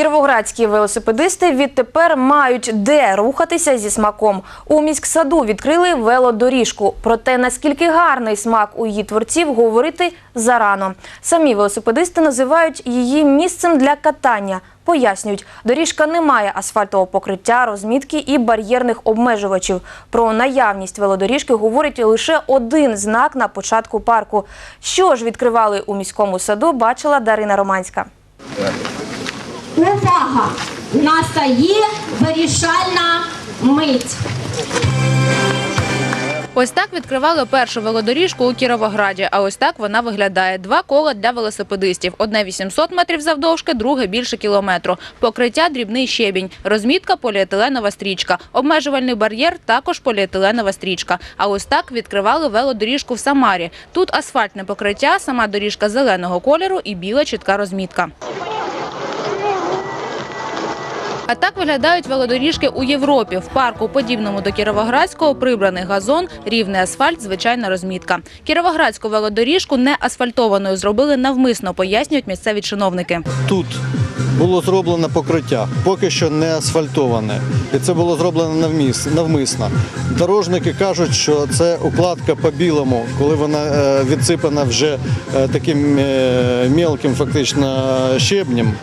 Кіровоградські велосипедисти відтепер мають де рухатися зі смаком. У міськсаду відкрили велодоріжку. Проте наскільки гарний смак у її творців говорити зарано. Самі велосипедисти називають її місцем для катання. Пояснюють, доріжка не має асфальтового покриття, розмітки і бар'єрних обмежувачів. Про наявність велодоріжки говорить лише один знак на початку парку. Що ж відкривали у міському саду, бачила Дарина Романська. Увага! Настає вирішальна мить. Ось так відкривали першу велодоріжку у Кіровограді. А ось так вона виглядає. Два кола для велосипедистів. Одне 800 метрів завдовжки, друге більше кілометру. Покриття дрібний щебінь. Розмітка поліетиленова стрічка. Обмежувальний бар'єр також поліетиленова стрічка. А ось так відкривали велодоріжку в Самарі. Тут асфальтне покриття, сама доріжка зеленого кольору і біла чітка розмітка. А так виглядають велодоріжки у Європі. В парку, подібному до Кіровоградського, прибраний газон, рівний асфальт, звичайна розмітка. Кіровоградську велодоріжку не асфальтованою зробили навмисно, пояснюють місцеві чиновники. Тут було зроблено покриття, поки що не асфальтоване. І це було зроблено навмис- навмисно. Дорожники кажуть, що це укладка по білому, коли вона е, відсипана вже е, таким е, мелким фактично щебнем.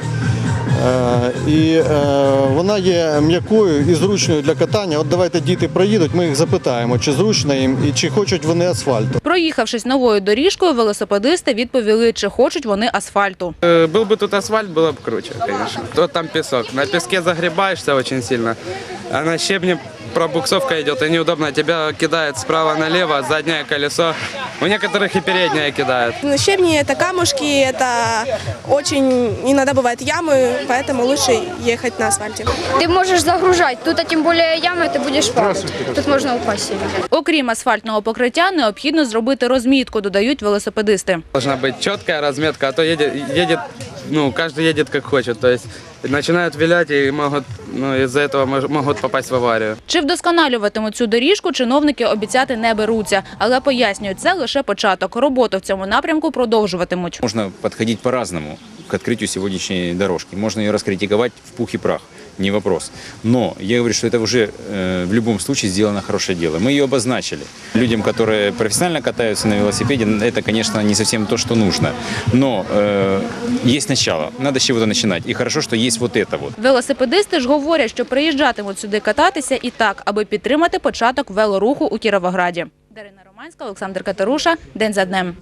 Е, І е, вона є м'якою і зручною для катання. От давайте діти проїдуть, ми їх запитаємо, чи зручно їм і чи хочуть вони асфальту. Проїхавшись новою доріжкою, велосипедисти відповіли, чи хочуть вони асфальту. Э, Был бы тут асфальт, было бы круче, конечно. То там песок. На песке загребаешься очень сильно, а на щебне пробуксовка идет, и неудобно. Тебя кидает справа налево, заднее колесо. У некоторых и переднее кидает. На щебни это камушки, это очень иногда бывают ямы, поэтому лучше ехать на асфальте. Ты можешь загружать. Тут, а тем более ямы, ты будешь падать. Тут можно упасть сильно. Окрім асфальтного покриття, необхідно зробити розмітку, додають велосипедисти. Должна быть четкая разметка, а то едет, едет ну, каждый едет как хочет. То есть начинают вилять и могут, ну, из-за этого мож- могут попасть в аварию. Чи вдосконалюватимуть цю доріжку, чиновники обіцяти не беруться, але пояснюють, це лише початок. Роботу в цьому напрямку продовжуватимуть. Можно подходить по-разному к открытию сегодняшней дорожки. Можно ее раскритиковать в пух и прах, не вопрос. Но я говорю, что это уже э, в любом случае сделано хорошее дело. Мы ее обозначили. Людям, которые профессионально катаются на велосипеде, это, конечно, не совсем то, что нужно. Но э, есть начало, надо с чего-то начинать. И хорошо, что есть вот это вот. Велосипедисти ж говорять, що приїжджатимуть сюди кататися і так, аби підтримати початок велоруху у Кіровограді. Дарина Романська, Олександр Катеруша. День за днем.